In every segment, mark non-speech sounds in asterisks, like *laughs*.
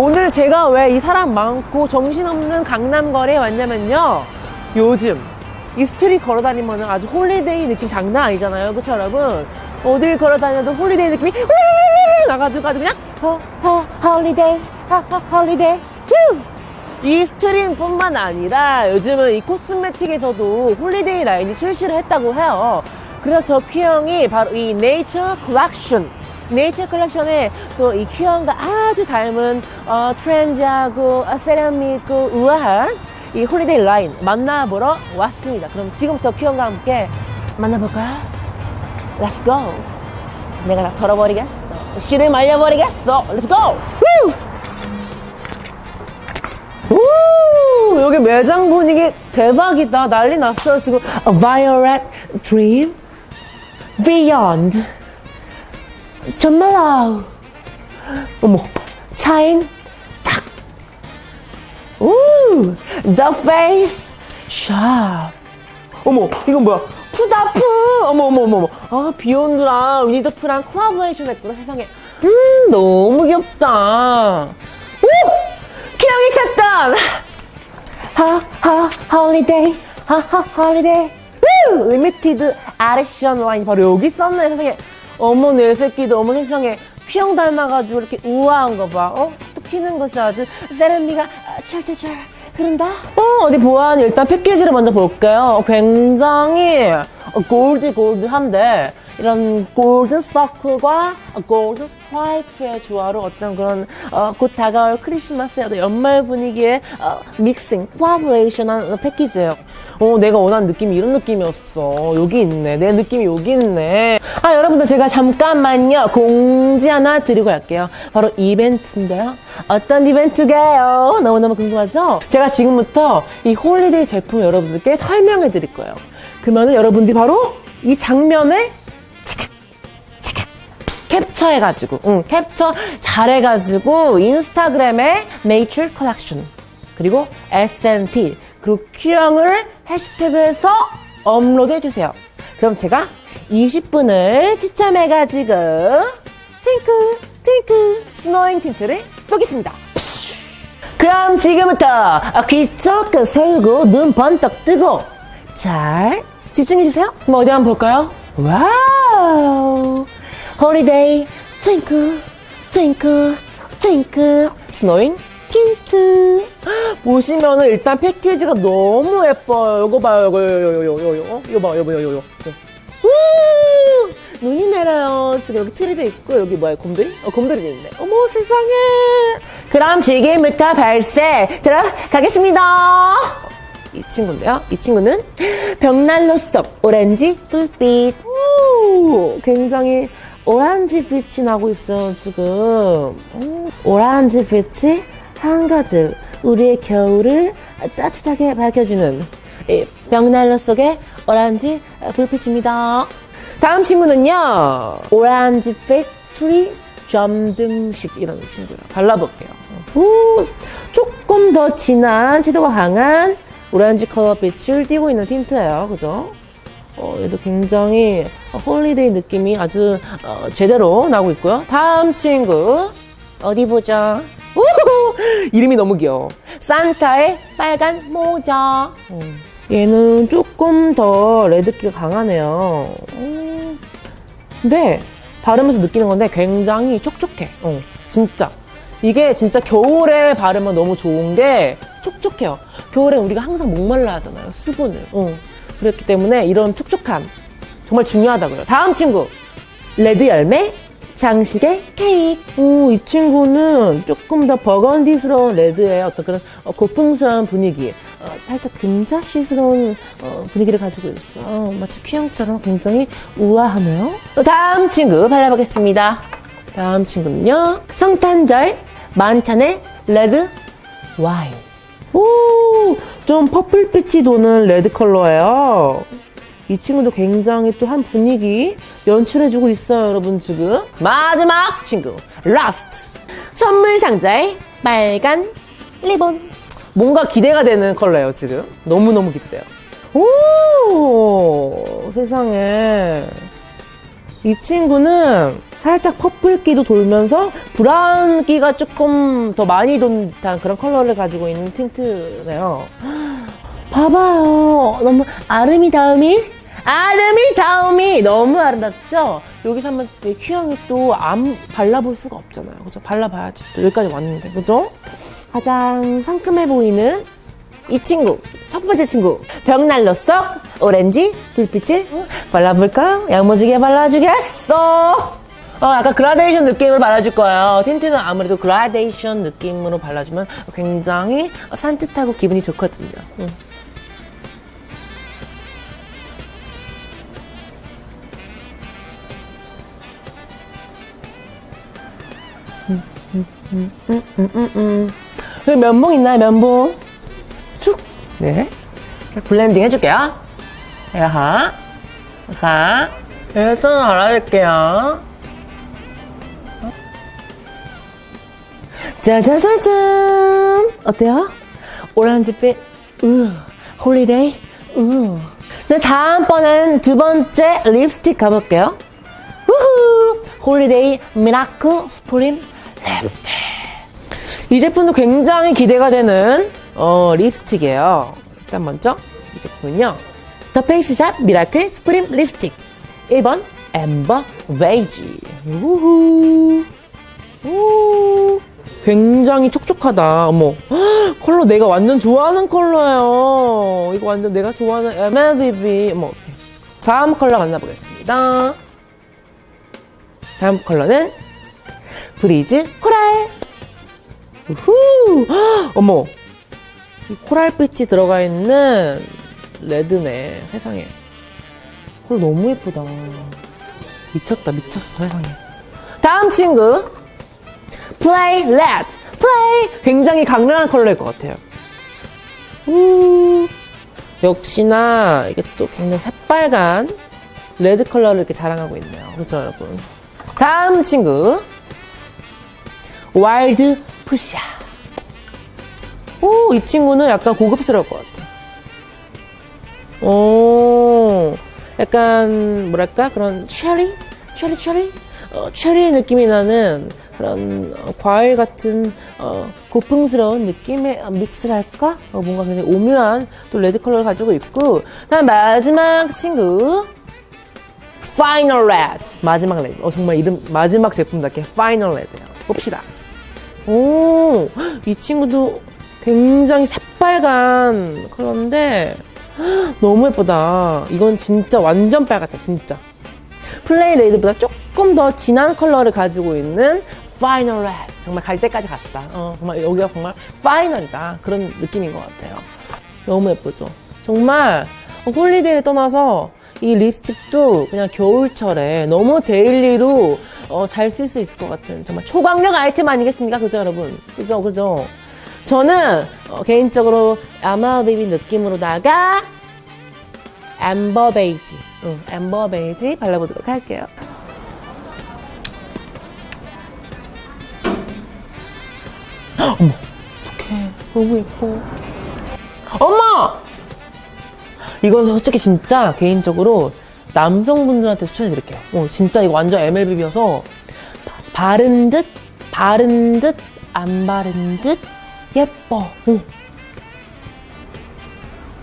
오늘 제가 왜 이 사람 많고 정신없는 강남거리에 왔냐면요. 요즘 이 스트릿 걸어 다니면 아주 홀리데이 느낌 장난 아니잖아요. 그쵸, 여러분? 어딜 걸어 다녀도 홀리데이 느낌이 나가지고 아주 그냥 호, 호, 홀리데이, 호, 호, 홀리데이, 휴! 이 스트링뿐만 아니라 요즘은 이 코스메틱에서도 홀리데이 라인이 출시를 했다고 해요. 그래서 저 큐형이 바로 이 네이처 컬렉션. 네이처 컬렉션에 또 이 큐형과 아주 닮은 어, 트렌디하고 어, 세련미고 우아한 이 홀리데이 라인 만나보러 왔습니다. 그럼 지금부터 큐형과 함께 만나볼까요? Let's go. 내가 다 털어버리겠어. 씨를 말려버리겠어. Let's go. 후! 오, 여기 매장 분위기 대박이다. 난리 났어요. 지금 A Violet Dream Beyond 정말로 어머 차인 탁. 오, The Face Shop 어머 이건 뭐야? 푸다푸. 어머 어머 어머 아 비욘드랑 위니더프랑 콜라보레이션 했구나 세상에. 음 너무 귀엽다. 오 기영이 찾던 하하 홀리데이 하하 홀리데이 우 리미티드 아레션 라인 바로 여기 썼네 세상에 어머 내 새끼도 어머 세상에 휘영 닮아가지고 이렇게 우아한 거 봐. 어? 툭툭 튀는 것이 아주 세련미가 철철철 흐른다? 어 어디 보아하니 일단 패키지를 먼저 볼게요. 굉장히 골드 골드한데 이런 골든 서클과 골든 스트라이프의 조화로 어떤 그런 어, 곧 다가올 크리스마스의 어떤 연말 분위기의 어, 믹싱, 콜라보레이션한 패키지예요. 어, 내가 원하는 느낌이 이런 느낌이었어. 여기 있네. 내 느낌이 여기 있네. 아, 여러분들 제가 잠깐만요. 공지 하나 드리고 갈게요. 바로 이벤트인데요. 어떤 이벤트게요? 너무너무 궁금하죠? 제가 지금부터 이 홀리데이 제품 여러분들께 설명해 드릴 거예요. 그러면은 여러분들이 바로 이 장면을 캡처해가지고, 응, 캡처 잘해가지고, 인스타그램에 Nature Collection, 그리고 SNT, 그리고 Q형을 해시태그해서 업로드 해주세요. 그럼 제가 20분을 추첨해가지고, 팅크, 팅크, 스노잉 틴트를 쏘겠습니다. 그럼 지금부터 귀 조금 세우고, 눈 번쩍 뜨고, 잘 집중해주세요. 그럼 어디 한번 볼까요? 와우! 홀리데이 트윙크 트윙크 트윙크 스노잉? 틴트. 보시면은 일단 패키지가 너무 예뻐요. 이거 봐요. 이거 요요 요요요 이거 봐요. 이거 요요 요우 눈이 내려요. 지금 여기 트리도 있고 여기 뭐야? 곰돌이? 어 곰돌이도 있네. 어머 세상에. 그럼 지금부터 발세 들어가겠습니다. 이 친구인데요. 이 친구는 벽난로 속 오렌지 불빛. 오, 굉장히 오렌지 빛이 나고 있어요, 지금. 오, 오렌지 빛이 한가득 우리의 겨울을 따뜻하게 밝혀주는 이 벽난로 속의 오렌지 불빛입니다. 다음 친구는요, 오렌지 팩토리 점등식 이런 친구예요. 발라볼게요. 오, 조금 더 진한, 채도가 강한 오렌지 컬러 빛을 띄고 있는 틴트예요. 그죠? 어, 얘도 굉장히 홀리데이 느낌이 아주 어, 제대로 나오고 있고요. 다음 친구 어디 보자. 우후! 이름이 너무 귀여워. 산타의 빨간 모자. 음, 얘는 조금 더 레드기가 강하네요. 음, 근데 바르면서 느끼는 건데 굉장히 촉촉해. 어, 진짜. 이게 진짜 겨울에 바르면 너무 좋은 게 촉촉해요. 겨울에 우리가 항상 목말라 하잖아요. 수분을. 어. 그렇기 때문에 이런 촉촉함 정말 중요하다고요. 다음 친구. 레드 열매 장식의 케이크. 오, 이 친구는 조금 더 버건디스러운 레드의 어떤 그런 어, 고풍스러운 분위기. 어, 살짝 금자씨스러운 어, 분위기를 가지고 있어요. 어, 마치 퀴형처럼 굉장히 우아하네요. 또 다음 친구 발라보겠습니다. 다음 친구는요. 성탄절 만찬의 레드 와인. 오, 좀 퍼플빛이 도는 레드 컬러예요. 이 친구도 굉장히 또 한 분위기 연출해주고 있어요, 여러분, 지금. 마지막 친구, 라스트. 선물 상자에 빨간 리본. 뭔가 기대가 되는 컬러예요, 지금. 너무너무 기대돼요. 오, 세상에. 이 친구는 살짝 퍼플기도 돌면서 브라운기가 조금 더 많이 돈 듯한 그런 컬러를 가지고 있는 틴트네요. 봐봐요. 너무 아름이다움이 아름이다움이 너무 아름답죠? 여기서 한번 내 큐형이 또 안 발라볼 수가 없잖아요. 그죠? 발라봐야지. 또 여기까지 왔는데. 그죠? 가장 상큼해 보이는 이 친구. 첫 번째 친구. 벽난로 속 오렌지 불빛을 발라볼까요? 양무지게 발라주겠어. 어, 약간 그라데이션 느낌으로 발라줄 거예요. 틴트는 아무래도 그라데이션 느낌으로 발라주면 굉장히 산뜻하고 기분이 좋거든요. 음. 그 면봉 있나요, 면봉? 쭉. 네. 자, 블렌딩 해줄게요. 야하. 자. 여기서 발라줄게요. 짜자자잔. 어때요? 오렌지빛. 으. 홀리데이. 으. 네, 다음번엔 두 번째 립스틱 가볼게요. 우후. 홀리데이 미라클 스프림 립스틱. 이 제품도 굉장히 기대가 되는 어, 립스틱이에요. 일단 먼저 이 제품은요. 더 페이스샵 미라클 스프림 립스틱 1번 엠버 베이지 우후 우 굉장히 촉촉하다. 어머. 헉, *gasps* 컬러 내가 완전 좋아하는 컬러예요. 이거 완전 내가 좋아하는 MLBB 어머 어떡해. 다음 컬러 만나보겠습니다. 다음 컬러는 브리즈 코랄. 우후. 헉, *gasps* 어머. 이 코랄빛이 들어가 있는 레드네 세상에. 컬러 너무 예쁘다. 미쳤다 미쳤어 세상에. 다음 친구 플레이 레드 플레이 굉장히 강렬한 컬러일 것 같아요. 우 역시나 이게 또 굉장히 새빨간 레드 컬러를 이렇게 자랑하고 있네요. 그렇죠 여러분? 다음 친구. 와일드 푸시아 오, 이 친구는 약간 고급스러울 것 같아. 오, 약간, 뭐랄까, 그런 체리? 체리, 체리? 어, 체리 느낌이 나는 그런 어, 과일 같은 어, 고풍스러운 느낌의 어, 믹스랄까? 어, 뭔가 굉장히 오묘한 또 레드 컬러를 가지고 있고, 다음 마지막 친구. 파이널 레드. 마지막 레드. 어, 정말 이름, 마지막 제품답게 파이널 레드예요. 봅시다. 오, 이 친구도 굉장히 새빨간 컬러인데 너무 예쁘다. 이건 진짜 완전 빨갛다, 진짜. 플레이 레드보다 조금 더 진한 컬러를 가지고 있는 파이널 레드. 정말 갈 때까지 갔다. 어, 정말 여기가 정말 파이널이다. 그런 느낌인 것 같아요. 너무 예쁘죠? 정말 홀리데이를 떠나서 이 립스틱도 그냥 겨울철에 너무 데일리로 어, 잘 쓸 수 있을 것 같은 정말 초강력 아이템 아니겠습니까? 그죠, 여러분? 그죠, 그죠? 저는 어, 개인적으로 아마베이비 느낌으로다가 엠버 베이지, 응, 엠버 베이지 발라보도록 할게요. 어머, 어떡해. 너무 예뻐. 엄마! 이건 솔직히 진짜 개인적으로 남성분들한테 추천해드릴게요. 어, 진짜 이거 완전 MLB여서 바른 듯, 바른 듯, 안 바른 듯, 예뻐. 어.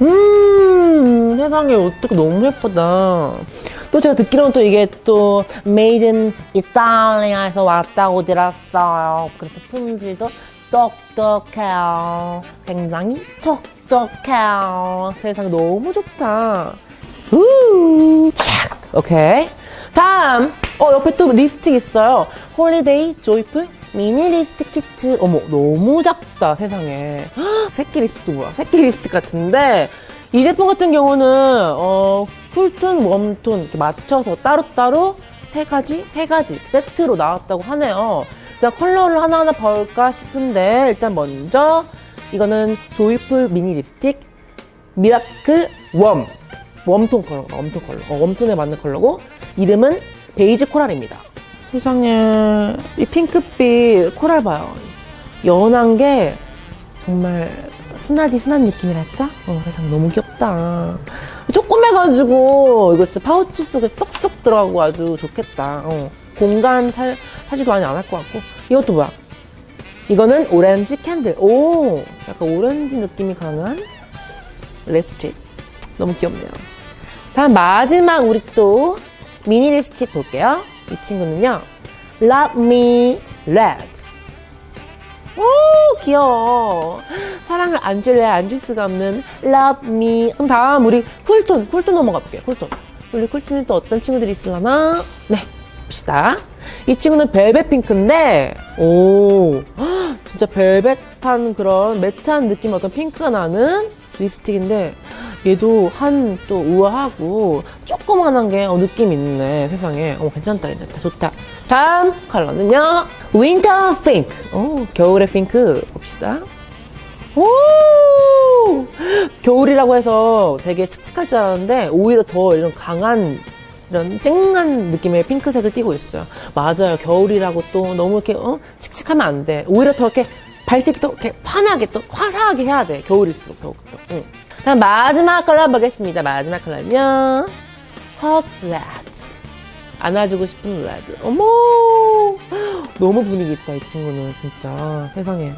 음, 세상에 어떻게 너무 예쁘다. 또 제가 듣기로는 또 이게 또 made in 이탈리아에서 왔다고 들었어요. 그래서 품질도 똑똑해요. 굉장히 촉촉해요. 세상 너무 좋다. 우, 착. 오케이. 다음. 어, 옆에 또 립스틱 있어요. 홀리데이 조이풀 미니 립스틱 키트. 어머, 너무 작다, 세상에. 헉, *gasps* 새끼 립스틱도 뭐야? 새끼 립스틱 같은데, 이 제품 같은 경우는, 어, 쿨톤, 웜톤 이렇게 맞춰서 따로따로 세 가지, 세 가지 세트로 나왔다고 하네요. 일단 컬러를 하나하나 볼까 싶은데, 일단 먼저, 이거는 조이풀 미니 립스틱 미라클 웜. 웜톤 컬러가 웜톤 컬러. 어, 웜톤에 맞는 컬러고, 이름은 베이지 코랄입니다. 세상에, 이 핑크빛 코랄 봐요. 연한 게 정말 스나디 스난 느낌이랄까? 어, 세상 너무 귀엽다. 조그매가지고, 이거 진짜 파우치 속에 쏙쏙 들어가고 아주 좋겠다. 어. 공간 차, 차지도 많이 안 할 것 같고. 이것도 뭐야? 이거는 오렌지 캔들. 오! 약간 오렌지 느낌이 강한 립스틱. 너무 귀엽네요. 다음 마지막 우리 또 미니 립스틱 볼게요. 이 친구는요. Love Me Red. 오 귀여워. 사랑을 안 줄래 안 줄 수가 없는 Love Me. 그럼 다음 우리 쿨톤 쿨톤 넘어가 볼게요. 쿨톤. 우리 쿨톤이 또 어떤 친구들이 있으려나? 네 봅시다. 이 친구는 벨벳 핑크인데 오 헉, *gasps* 진짜 벨벳한 그런 매트한 느낌 어떤 핑크가 나는 립스틱인데 얘도 한 또 우아하고 조그만한 게 어, 느낌 있네 세상에 어 괜찮다 괜찮다 좋다 다음 컬러는요 윈터 핑크 오 겨울의 핑크 봅시다 오 겨울이라고 해서 되게 칙칙할 줄 알았는데 오히려 더 이런 강한 이런 쨍한 느낌의 핑크색을 띠고 있어요. 맞아요. 겨울이라고 또 너무 이렇게 어? 칙칙하면 안 돼. 오히려 더 이렇게 발색이 또 이렇게 환하게 또 화사하게 해야 돼. 겨울일수록 더욱더. 응. 다음 마지막 컬러 보겠습니다. 마지막 컬러는요. 헛 레드. 안아주고 싶은 레드. 어머! 너무 분위기 있다, 이 친구는 진짜. 세상에.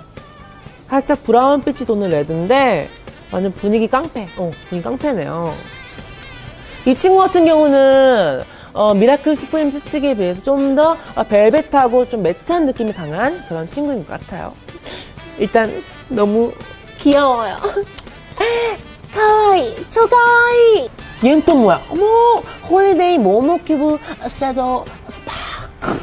살짝 브라운빛이 도는 레드인데 완전 분위기 깡패. 어, 분위기 깡패네요. 이 친구 같은 경우는 어, 미라클 스프림 스틱에 비해서 좀 더 벨벳하고 좀 매트한 느낌이 강한 그런 친구인 것 같아요. 일단 너무 귀여워요. 카와이, 초가이. 얘는 또 뭐야? 어머, 홀리데이 모모큐브 셋더 스파크.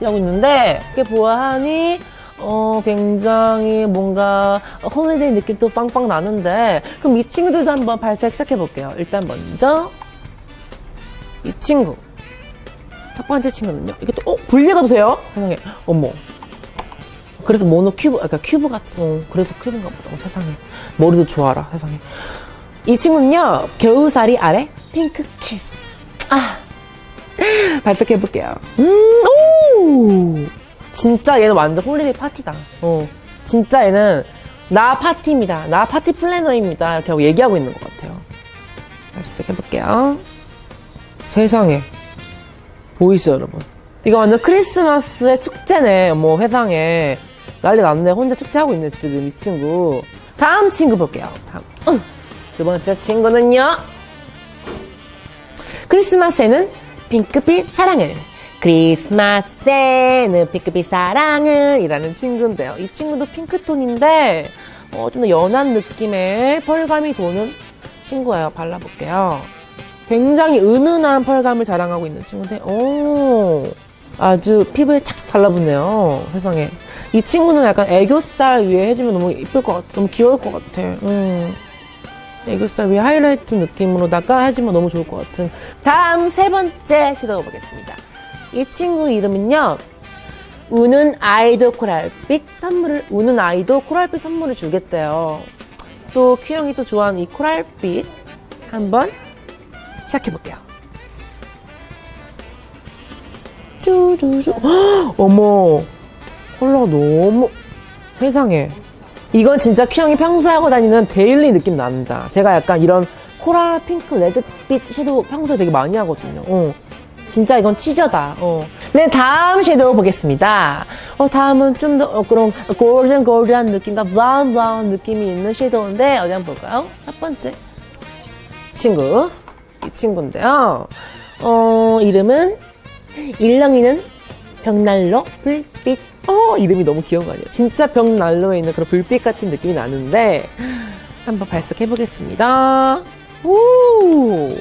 이라고 있는데 이렇게 보아하니 어 굉장히 뭔가 홀리데이 느낌도 빵빵 나는데 그럼 이 친구들도 한번 발색 시작해 볼게요. 일단 먼저 이 친구 첫 번째 친구는요. 이게 또 어, 분리가 도 돼요? 세상에 어머. 그래서 모노 큐브, 그러니까 큐브 같은 그래서 큐브인가 보다. 어, 세상에 머리도 좋아라 세상에. 이 친구는요 겨우살이 아래 핑크 키스. 아 *laughs* 발색해 볼게요. 음, 오! 진짜 얘는 완전 홀리데이 파티다. 어. 진짜 얘는 나 파티입니다. 나 파티 플래너입니다. 이렇게 하고 얘기하고 있는 것 같아요. 발색해 볼게요. 세상에. 보이시죠, 여러분? 이거 완전 크리스마스의 축제네. 뭐, 세상에. 난리 났네. 혼자 축제하고 있네, 지금 이 친구. 다음 친구 볼게요. 다음. 응. 두 번째 친구는요. 크리스마스에는 핑크빛 사랑을. 크리스마스에는 핑크빛 사랑을 이라는 친구인데요. 이 친구도 핑크톤인데, 어, 좀 더 연한 느낌의 펄감이 도는 친구예요. 발라볼게요. 굉장히 은은한 펄감을 자랑하고 있는 친구인데, 오, 아주 피부에 착 달라붙네요. 세상에. 이 친구는 약간 애교살 위에 해주면 너무 이쁠 것 같아. 너무 귀여울 것 같아. 음. 애교살 위에 하이라이트 느낌으로다가 해주면 너무 좋을 것 같은. 다음 세 번째 시도해 보겠습니다. 이 친구 이름은요. 우는 아이도 코랄빛 선물을, 우는 아이도 코랄빛 선물을 주겠대요. 또 큐형이 또 좋아하는 이 코랄빛 한번 시작해볼게요. 쭈쭈쭈. 헉, *gasps* 어머, 컬러가 너무 세상에. 이건 진짜 큐형이 평소에 하고 다니는 데일리 느낌 납니다. 제가 약간 이런 코랄 핑크 레드빛 섀도우 평소에 되게 많이 하거든요. 어. 진짜 이건 치저다. 어. 네, 다음 섀도우 보겠습니다. 어, 다음은 좀 더, 어, 그런 골든 골드한 느낌과 브라운 브라운 느낌이 있는 섀도우인데, 어디 한번 볼까요? 첫 번째 친구. 이 친구인데요. 어, 이름은 일렁이는 벽난로 불빛. 어, 이름이 너무 귀여운 거 아니에요? 진짜 벽난로에 있는 그런 불빛 같은 느낌이 나는데, 한번 발색해 보겠습니다. 오!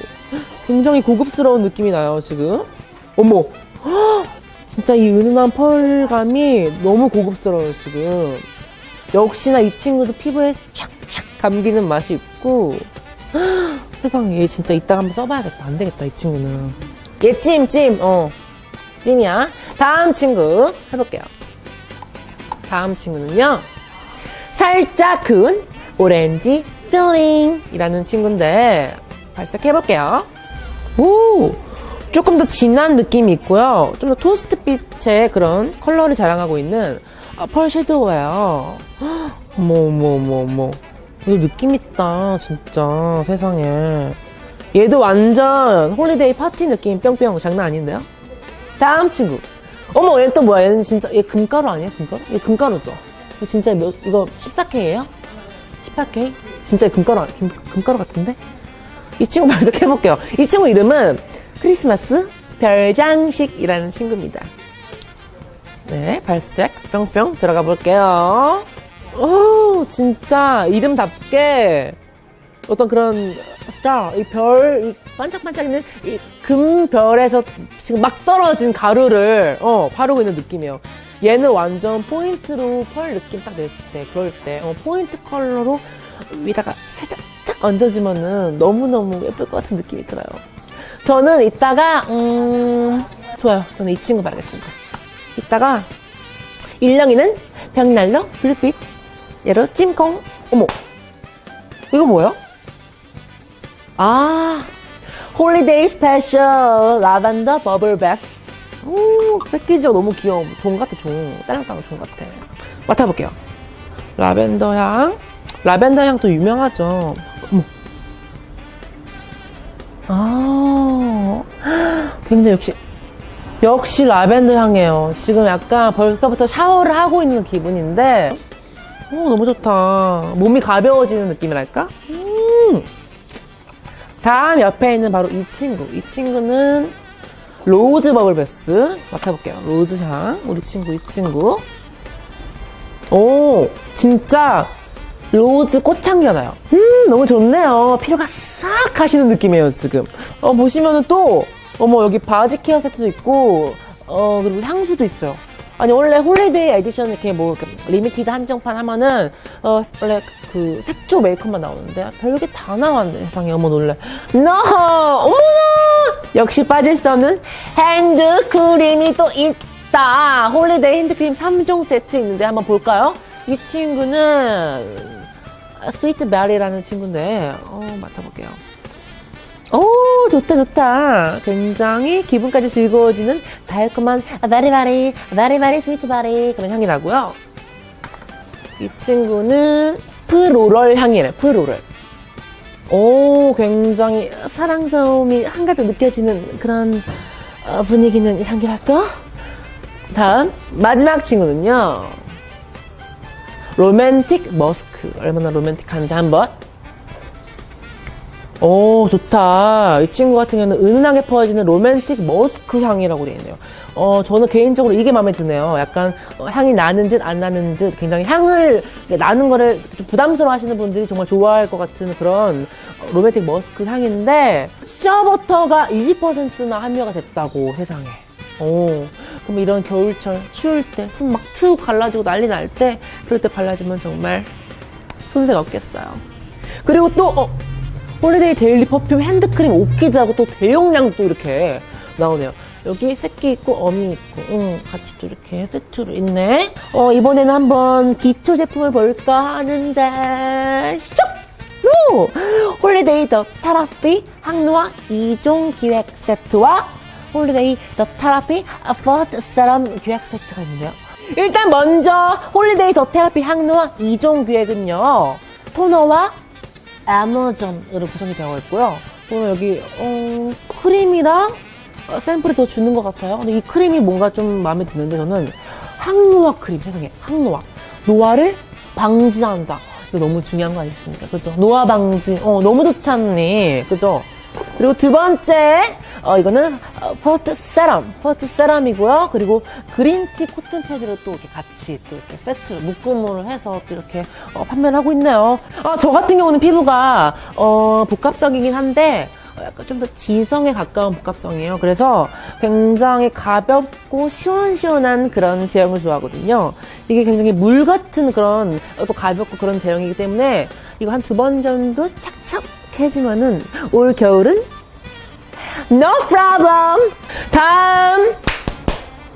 굉장히 고급스러운 느낌이 나요, 지금. 어머! 헉! *gasps* 진짜 이 은은한 펄감이 너무 고급스러워요, 지금. 역시나 이 친구도 피부에 촥촥 감기는 맛이 있고, 헉! *gasps* 세상에, 얘 진짜 이따가 한번 써봐야겠다. 안 되겠다, 이 친구는. 얘 찜, 찜, 어. 찜이야. 다음 친구 해볼게요. 다음 친구는요. 살짝 그은 오렌지 필링이라는 친구인데 발색해볼게요. 오! 조금 더 진한 느낌이 있고요. 좀 더 토스트빛의 그런 컬러를 자랑하고 있는 아, 펄 섀도우예요. *gasps* 어머, 어머, 어머. 이거 느낌 있다, 진짜. 세상에. 얘도 완전 홀리데이 파티 느낌 뿅뿅 장난 아닌데요? 다음 친구. 어머, 얘는 또 뭐야? 얘는 진짜, 얘 금가루 아니에요? 금가루? 얘 금가루죠? 이거 진짜 몇, 이거 14K예요? 18K? 진짜 금가루, 아니- 금, 금가루 같은데? 이 친구 발색해볼게요. *laughs* 이 친구 이름은 크리스마스 별장식이라는 친구입니다. 네, 발색 뿅뿅 들어가 볼게요. 오, 진짜 이름답게 어떤 그런 스타, 이 별, 이 반짝반짝 있는 이 금별에서 지금 막 떨어진 가루를 어, 바르고 있는 느낌이에요. 얘는 완전 포인트로 펄 느낌 딱 냈을 때, 그럴 때, 어, 포인트 컬러로 위다가 살짝 쫙 얹어주면은 너무너무 예쁠 것 같은 느낌이 들어요. 저는 이따가, 음, 좋아요. 저는 이 친구 바르겠습니다. 이따가, 일령이는 벽난로 블루빛, 얘로 찜콩. 어머, 이거 뭐야? 아, 홀리데이 스페셜 라벤더 버블 베스. 오, 패키지가 너무 귀여워. 종 같아, 종. 딸랑딸랑 종 같아. 맡아볼게요. 라벤더 향. 라벤더 향도 유명하죠. 어머. 아, 굉장히 역시, 역시 라벤더 향이에요. 지금 약간 벌써부터 샤워를 하고 있는 기분인데, 오, 너무 좋다. 몸이 가벼워지는 느낌이랄까? 음. 다음 옆에 있는 바로 이 친구. 이 친구는 로즈 버블베스. 맡아볼게요. 로즈 향. 우리 친구, 이 친구. 오, 진짜 로즈 꽃향기가 나요. 음, 너무 좋네요. 피로가 싹 가시는 느낌이에요, 지금. 어, 보시면은 또, 어머, 여기 바디 케어 세트도 있고, 어, 그리고 향수도 있어요. 아니, 원래 홀리데이 에디션 이렇게 뭐, 이렇게 리미티드 한정판 하면은, 어, 원래 그 색조 메이크업만 나오는데, 별게 다 나왔네, 세상에. 어머, 놀래. No! 어머나! 역시 빠질 수 없는 핸드 크림이 또 있다. 홀리데이 핸드크림 3종 세트 있는데 한번 볼까요? 이 친구는 스위트 베리라는 친구인데, 어, 맡아볼게요. 오, 좋다, 좋다. 굉장히 기분까지 즐거워지는 달콤한 very sweet berry 그런 향이 나고요. 이 친구는 프로럴 향이래, 프로럴. 오, 굉장히 사랑스러움이 한가득 느껴지는 그런 어, 분위기는 향기랄까? 다음, 마지막 친구는요. 로맨틱 머스크. 얼마나 로맨틱한지 한번. 오, 좋다. 이 친구 같은 경우는 은은하게 퍼지는 로맨틱 머스크 향이라고 되어 있네요. 어, 저는 개인적으로 이게 마음에 드네요. 약간 어, 향이 나는 듯 안 나는 듯 굉장히 향을 나는 거를 좀 부담스러워 하시는 분들이 정말 좋아할 것 같은 그런 어, 로맨틱 머스크 향인데 셔버터가 20%나 함유가 됐다고 세상에. 오, 그럼 이런 겨울철 추울 때 손막툭 갈라지고 난리 날 때 그럴 때 발라주면 정말 손색 없겠어요. 그리고 또 어, 홀리데이 데일리 퍼퓸 핸드크림 오키드하고 또 대용량 또 이렇게 나오네요. 여기 새끼 있고 어미 있고 응, 같이 또 이렇게 세트로 있네. 어, 이번에는 한번 기초 제품을 볼까 하는데 슉! 오! 홀리데이 더 타라피 항노화 2종 기획 세트와 홀리데이 더 타라피 퍼스트 세럼 기획 세트가 있는데요. 일단 먼저 홀리데이 더 테라피 항노화 2종 기획은요. 토너와 아마존으로 구성이 되어 있고요. 오늘 여기 어, 크림이랑 어, 샘플을 더 주는 것 같아요. 근데 이 크림이 뭔가 좀 마음에 드는데 저는 항노화 크림 세상에 항노화 노화를 방지한다. 이거 너무 중요한 거 아니겠습니까? 그죠? 노화 방지. 어 너무 좋지 않니? 그죠? 그리고 두 번째 어 이거는 어, 퍼스트 세럼 퍼스트 세럼이고요. 그리고 그린티 코튼 패드를 또 이렇게 같이 또 이렇게 세트로 묶음으로 해서 또 이렇게 어, 판매를 하고 있네요. 아, 저 같은 경우는 피부가 어 복합성이긴 한데 어, 약간 좀 더 지성에 가까운 복합성이에요. 그래서 굉장히 가볍고 시원시원한 그런 제형을 좋아하거든요. 이게 굉장히 물 같은 그런 어, 또 가볍고 그런 제형이기 때문에 이거 한 두 번 정도 착착해주면은 올 겨울은 no problem. 다음.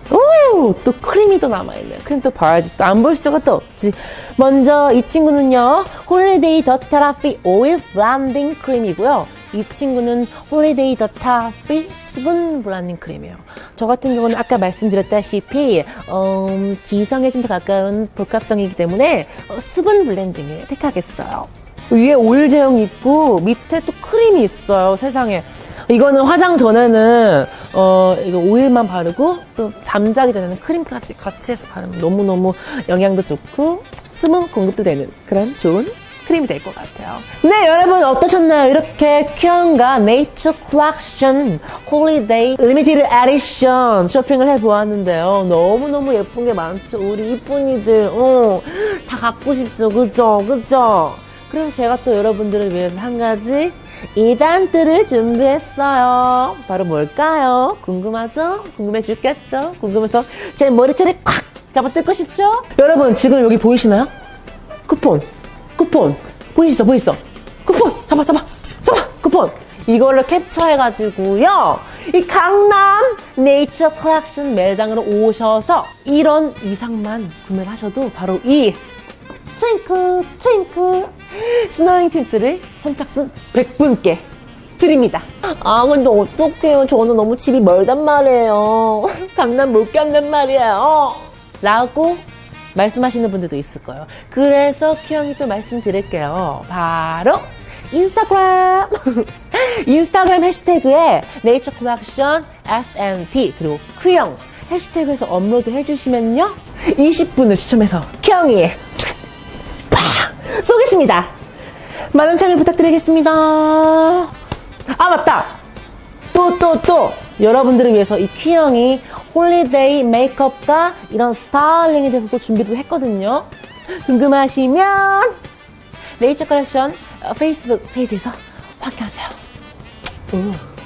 오, 또 크림이 또 남아있네요. 크림 또 봐야지. 또 안 볼 수가 또 없지. 먼저 이 친구는요, 홀리데이 더 테라피 오일 블렌딩 크림이고요. 이 친구는 홀리데이 더 테라피 수분 블렌딩 크림이에요. 저 같은 경우는 아까 말씀드렸다시피, 음, 지성에 좀 더 가까운 복합성이기 때문에 어, 수분 블렌딩을 택하겠어요. 위에 오일 제형이 있고, 밑에 또 크림이 있어요, 세상에. 이거는 화장 전에는 어 이거 오일만 바르고 또 잠자기 전에는 크림까지 같이 해서 바르면 너무 너무 영양도 좋고 수분 공급도 되는 그런 좋은 크림이 될 것 같아요. 네, 여러분 어떠셨나요? 이렇게 큐언과 네이처 콜렉션 홀리데이 리미티드 에디션 쇼핑을 해보았는데요. 너무너무 예쁜 게 많죠. 우리 이쁜이들, 어, 다 갖고 싶죠. 그죠? 그죠? 그래서 제가 또 여러분들을 위해서 한 가지 이벤트를 준비했어요. 바로 뭘까요? 궁금하죠? 궁금해 죽겠죠? 궁금해서 제 머리채를 콱 잡아 뜯고 싶죠? 여러분, 지금 여기 보이시나요? 쿠폰, 쿠폰. 보이시죠? 보이시죠? 쿠폰! 잡아, 잡아, 잡아! 쿠폰! 이걸로 캡처해가지고요. 이 강남 네이처 컬렉션 매장으로 오셔서 이런 의상만 구매를 하셔도 바로 이 트윙클, 트윙클 스노잉 틴트를 선착순 100분께 드립니다. 아, 근데 어떡해요. 저는 너무 집이 멀단 말이에요. *laughs* 강남 못 간단 말이에요. 라고 말씀하시는 분들도 있을 거예요. 그래서 큐형이 또 말씀드릴게요. 바로 인스타그램! *laughs* 인스타그램 해시태그에 네이처 콜렉션 SNT 그리고 큐형 해시태그에서 업로드 해주시면요. 20분을 추첨해서 큐형이 팍! 쏘겠습니다. 많은 참여 부탁드리겠습니다. 아, 맞다! 또, 또, 또! 여러분들을 위해서 이 퀴형이 홀리데이 메이크업과 이런 스타일링에 대해서 또 준비도 했거든요. 궁금하시면 네이처 컬렉션 어, 페이스북 페이지에서 확인하세요. 오.